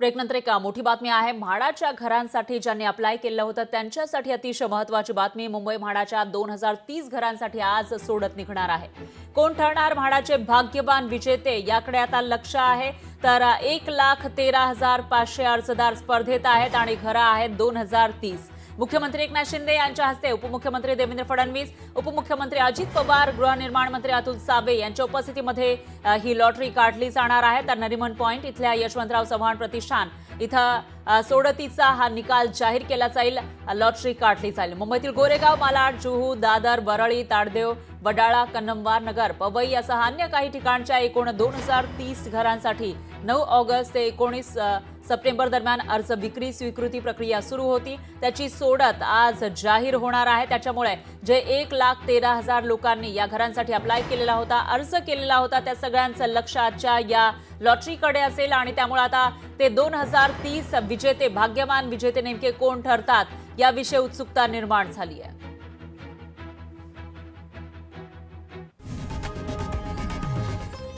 ब्रेकनंतर एक मोठी बातमी आहे. म्हाडाच्या घरांसाठी ज्यांनी अप्लाय केलं होतं त्यांच्यासाठी अतिशय महत्वाची बातमी मुंबई म्हाडाच्या दोन हजार तीस घरांसाठी आज सोडत निघणार आहे. कोण ठरणार म्हाडाचे भाग्यवान विजेते? याकडे आता लक्ष आहे. तर एक लाख तेरा हजार पाचशे अर्जदार स्पर्धेत आहेत आणि घरं आहेत दोन हजार तीस. मुख्यमंत्री एकनाथ शिंदे यांच्या हस्ते उपमुख्यमंत्री देवेंद्र फडणवीस उपमुख्यमंत्री अजित पवार गृहनिर्माण मंत्री अतुल सावे यांच्या उपस्थितीमध्ये ही लॉटरी काढली जाणार आहे. तर नरिमन पॉइंट इथल्या यशवंतराव चव्हाण प्रतिष्ठान इथं सोडतीचा हा निकाल जाहीर केला जाईल. लॉटरी काढली जाईल. मुंबईतील गोरेगाव मालाड जुहू दादर बरळी ताडदेव वडाळा कन्नमवार नगर पवई असा अन्य काही ठिकाणच्या एकूण दोन हजार तीस घरांसाठी नऊ ऑगस्ट ते एकोणीस सप्टेंबर दरम्यान अर्ज विक्री स्वीकृती प्रक्रिया सुरू होती. त्याची सोडत आज जाहीर होणार आहे. त्याच्यामुळे जे एक लाख तेरा हजार लोकांनी या घरांसाठी अप्लाय केलेला होता अर्ज केलेला होता त्या सगळ्यांचं लक्ष आजच्या या लॉटरीकडे असेल आणि त्यामुळे आता ते दोन हजार तीस विजेते भाग्यवान विजेते नेमके कोण ठरतात याविषयी उत्सुकता निर्माण झाली आहे.